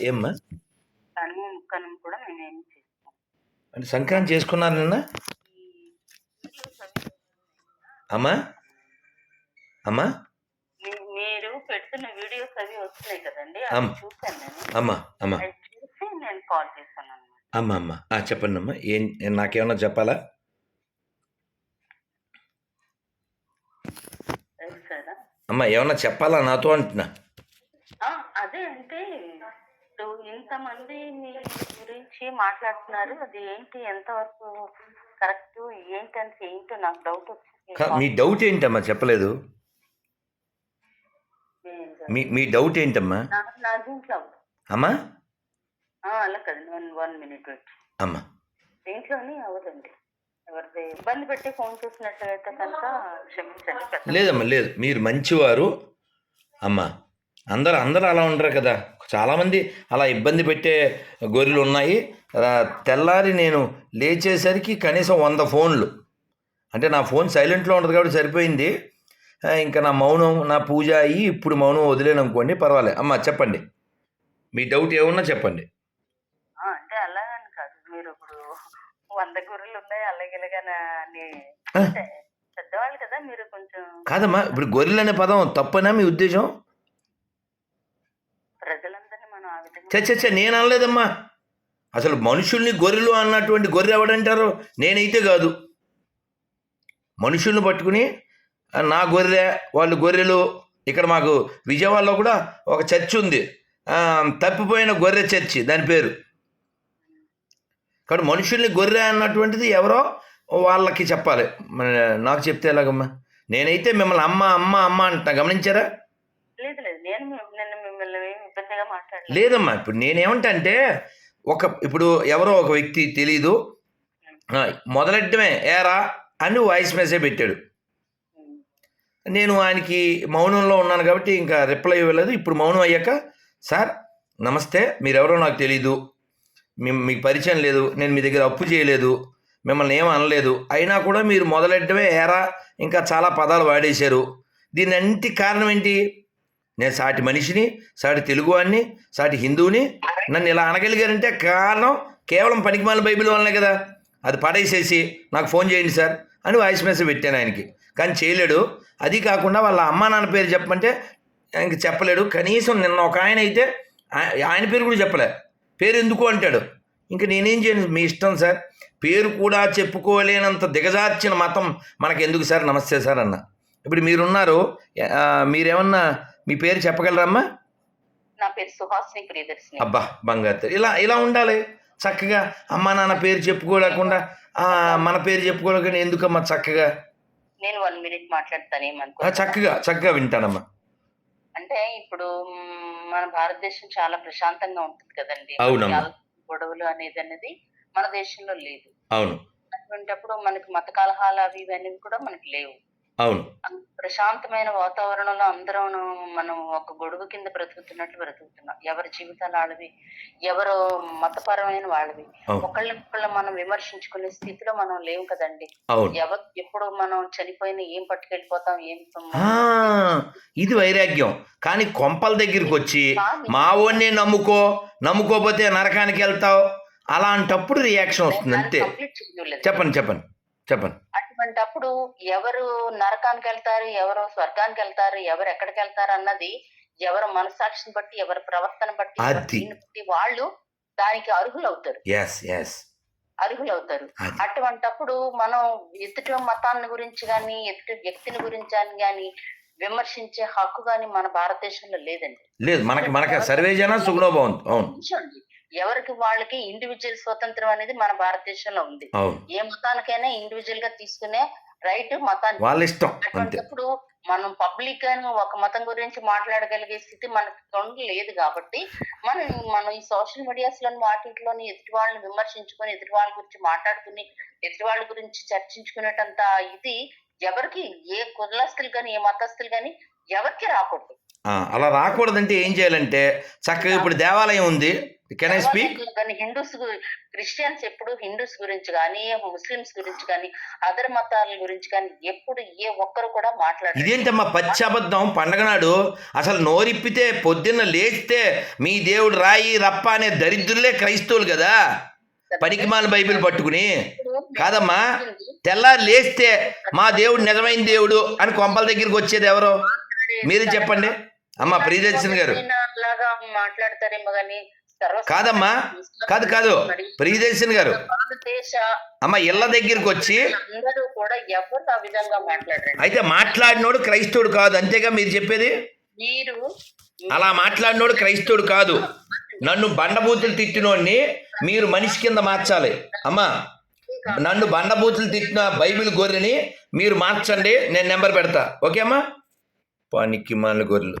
ఏమ్మా? కనుమ ముక్కను కూడా మేమేం చేసుకోం అంటే సంక్రాంతి చేసుకున్నారు నిన్న? అమ్మా? అమ్మా? మీరు పెడుతున్న వీడియోస్ అవి వస్తున్నాయి కదండి. అవి నేను. అమ్మా అమ్మా. అవి చూసి నేను కాల్ చేశాను అమ్మా అమ్మా. ఆ, చెప్పండి అమ్మా ఏం నాకేమన్నా చెప్పాలా? సారా అమ్మా ఏమన్నా చెప్పాలా నాతో అంటున్నా? అదే అంటే ఇప్పుడు ఇంతమంది మీ గురించి మాట్లాడుతున్నారు. అది ఏంటి? ఎంతవరకు కరెక్ట్? ఏంటి అంటే ఏంటో నాకు డౌట్ కా- మీ వచ్చింది డౌట్ ఏంటమ్మా? చెప్పలేదు. మీ మీ డౌట్ ఏంటమ్మా? దీంట్లో. అమ్మా? అలా కదండి వన్ వన్ మినిట్ వెయిట్. అమ్మా. దీంట్లోని అవ్వదండి. ఎవరిది ఇబ్బంది పెట్టి ఫోన్ చేసినట్లయితే కనుక క్షమించండి. లేదమ్మా లేదు. మీరు మంచివారు. అమ్మా అందరు అందరూ అలా ఉండరు కదా. చాలామంది అలా ఇబ్బంది పెట్టే గొర్రెలు ఉన్నాయి. తెల్లారి నేను లేచేసరికి కనీసం వంద ఫోన్లు. అంటే నా ఫోన్ సైలెంట్లో ఉంటుంది కాబట్టి సరిపోయింది. ఇంకా నా మౌనం నా పూజ అయ్యి ఇప్పుడు మౌనం వదిలేను అనుకోండి పర్వాలేదు. అమ్మా చెప్పండి. మీ డౌట్ ఏమున్నా చెప్పండి. అంటే అలాగని కాదు. మీరు ఇప్పుడు వంద గొర్రెలు ఉన్నాయి. అంటే పెద్దవాళ్ళు కదా మీరు కొంచెం కాదమ్మా ఇప్పుడు గొర్రెలు అనే పదం తప్పనా మీ ఉద్దేశం? మనం నేను అనలేదమ్మా. అసలు మనుషుల్ని గొర్రెలు అన్నటువంటి గొర్రె ఎవడంటారు? నేనైతే కాదు. మనుషుల్ని పట్టుకుని నా గొర్రె వాళ్ళు గొర్రెలు ఇక్కడ మాకు విజయవాడలో కూడా ఒక చర్చ్ ఉంది. తప్పిపోయిన గొర్రె చర్చి దాని పేరు. కాబట్టి మనుషుల్ని గొర్రె అన్నటువంటిది ఎవరో వాళ్ళకి చెప్పాలి. నాకు చెప్తే ఎలాగమ్మా? నేనైతే మిమ్మల్ని అమ్మ అమ్మ అమ్మ అంటున్నా. గమనించారా? లేదు. నేను మీ- నిన్న మిమ్మల్ని ఏమి ఇబ్బందిగా మాట్లాడలేదు లేదమ్మా ఇప్పుడు నేనేమంటంటే ఒక ఇప్పుడు ఎవరో ఒక వ్యక్తి తెలీదు. మొదలెట్టమే ఏరా అని వాయిస్ మెసేజ్ పెట్టాడు. నేను ఆయనకి మౌనంలో ఉన్నాను కాబట్టి ఇంకా రిప్లై ఇవ్వలేదు. ఇప్పుడు మౌనం అయ్యాక సార్ నమస్తే మీరెవరో నాకు తెలీదు. మీ- మీకు పరిచయం లేదు. నేను మీ దగ్గర అప్పు చేయలేదు. మిమ్మల్ని ఏం అనలేదు. అయినా కూడా మీరు మొదలెట్టమే ఏరా ఇంకా చాలా పదాలు వాడేశారు. దీని అన్నిటి కారణం ఏంటి? నేను సాటి మనిషిని సాటి తెలుగువాడిని సాటి హిందువుని నన్ను ఇలా అనగలిగారంటే కారణం కేవలం పనికిమాల బైబిల్ వల్లనే కదా. అది పడేసేసి నాకు ఫోన్ చేయండి సార్ అని వాయిస్ మెసేజ్ పెట్టాను ఆయనకి. కానీ చేయలేడు. అది కాకుండా వాళ్ళ అమ్మా నాన్న పేరు చెప్పమంటే ఆయనకి చెప్పలేడు. కనీసం నిన్న ఒక ఆయన అయితే ఆయన పేరు కూడా చెప్పలే. పేరు ఎందుకు అంటాడు? ఇంకా నేనేం చేయను? మీ ఇష్టం సార్. పేరు కూడా చెప్పుకోలేనంత దిగజార్చిన మతం మనకి ఎందుకు సార్? నమస్తే సార్ అన్న. ఇప్పుడు మీరున్నారు. మీరేమన్నా మీ పేరు చెప్పగలరమ్మా? నా పేరు సుహాసిని ప్రియదర్శిని అబ్బా బంగారు. ఇలా ఇలా ఉండాలి. చక్కగా అమ్మా నాన్న పేరు చెప్పుకోలేకుండా ఆ, మన పేరు చెప్పుకోలేకుండా ఎందుకమ్మా చక్కగా? నేను వన్ మినిట్ మాట్లాడతాను ఏమనుకో చక్కగా చక్కగా వింటానమ్మా. అంటే ఇప్పుడు మన భారతదేశం చాలా ప్రశాంతంగా ఉంటుంది కదండి. గొడవలు అనేది అనేది మన దేశంలో లేదు. అవును. అటువంటిప్పుడు మనకి మత కలహాలు అవి ఇవన్నీ కూడా మనకి లేవు. అవును. ప్రశాంతమైన వాతావరణంలో అందరం మనం ఒక గొడుగు కింద బ్రతుకుతున్నట్లు బ్రతుకుతున్నాం. ఎవరి జీవితాలు వాళ్ళవి ఎవరు మతపరమైన వాళ్ళవి. ఒకళ్ళని మనం విమర్శించుకునే స్థితిలో మనం లేవు కదండి. ఎవరు ఎప్పుడు మనం చనిపోయిన ఏం పట్టుకెళ్ళిపోతాం ఏం ఇది వైరాగ్యం. కానీ కొంపల దగ్గరికి వచ్చి మా వాడిని నమ్ముకో నమ్ముకోపోతే నరకానికి వెళ్తావు? అలాంటప్పుడు రియాక్షన్ వస్తుంది అంతే. చేయలేదు చెప్పండి చెప్పండి. చెప్పండి అటువంటప్పుడు ఎవరు నరకానికి వెళ్తారు ఎవరు స్వర్గానికి వెళ్తారు ఎవరు ఎక్కడికి వెళ్తారు అన్నది ఎవరు మనసాక్షిని బట్టి ఎవరి ప్రవర్తన బట్టి బట్టి వాళ్ళు దానికి అర్హులు అవుతారు అర్హులు అవుతారు అటువంటప్పుడు మనం ఎదుటి మతాన్ని గురించి కానీ ఎదుటి వ్యక్తిని గురించి కానీ విమర్శించే హక్కు కానీ మన భారతదేశంలో లేదండి. లేదు మనకి మనకి సర్వే జన సుగుణోభవం అవును. ఎవరికి వాళ్ళకి ఇండివిజువల్ స్వతంత్రం అనేది మన భారతదేశంలో ఉంది. ఏ మతానికైనా ఇండివిజువల్గా తీసుకునే రైట్ మతానికి వాళ్ళ ఇష్టం అంతే. అటువంటిప్పుడు మనం పబ్లిక్గా ఒక మతం గురించి మాట్లాడగలిగే స్థితి మనకి లేదు కాబట్టి మనం మనం ఈ సోషల్ మీడియాస్లోని వాటిలోని ఎదుటి వాళ్ళని విమర్శించుకొని ఎదుటి వాళ్ళ గురించి మాట్లాడుకుని ఎదుటి వాళ్ళ గురించి చర్చించుకునేటంత ఇది ఎవరికి ఏ కులస్తులు కానీ ఏ మతస్థులు కానీ ఎవరికి రాకూడదు. అలా రాకూడదంటే ఏం చేయాలంటే చక్కగా ఇప్పుడు దేవాలయం ఉంది. కెన్ ఐ స్పీక్ కానీ హిందూస్ క్రిస్టియన్స్ ఎప్పుడు హిందూస్ గురించి కానీ ముస్లిమ్స్ గురించి కానీ అదర్ మతాల గురించి కానీ ఎప్పుడు ఏ ఒక్కరు కూడా మాట్లాడారు. ఇదేంటమ్మా పచ్చి అబద్ధం పండగ నాడు అసలు నోరిప్పితే పొద్దున్న లేస్తే మీ దేవుడు రాయి రప్ప అనే దరిద్రులే క్రైస్తవులు కదా? పనికిమాల బైబిల్ పట్టుకుని. కాదమ్మా తెల్లారి లేస్తే మా దేవుడు నిజమైన దేవుడు అని కొంపల దగ్గరికి వచ్చేది ఎవరు? మీరు చెప్పండి. అమ్మా ప్రియదర్శన్ గారు. మాట్లాడతారేమో కానీ కాదమ్మా కాదు కాదు. ప్రియదర్శన్ గారు. అమ్మ ఇళ్ళ దగ్గరికి వచ్చి అయితే మాట్లాడినోడు క్రైస్తవుడు కాదు అంతేగా మీరు చెప్పేది? మీరు అలా మాట్లాడినోడు క్రైస్తవుడు కాదు. నన్ను బండబూతులు తిట్టినోడిని మీరు మనిషి కింద మార్చాలి. అమ్మా నన్ను బండబూతులు తిట్టిన బైబిల్ గొర్రెని మీరు మార్చండి నేను నెంబర్ పెడతా. ఓకే అమ్మా? పనికి మాల గొర్రెలు.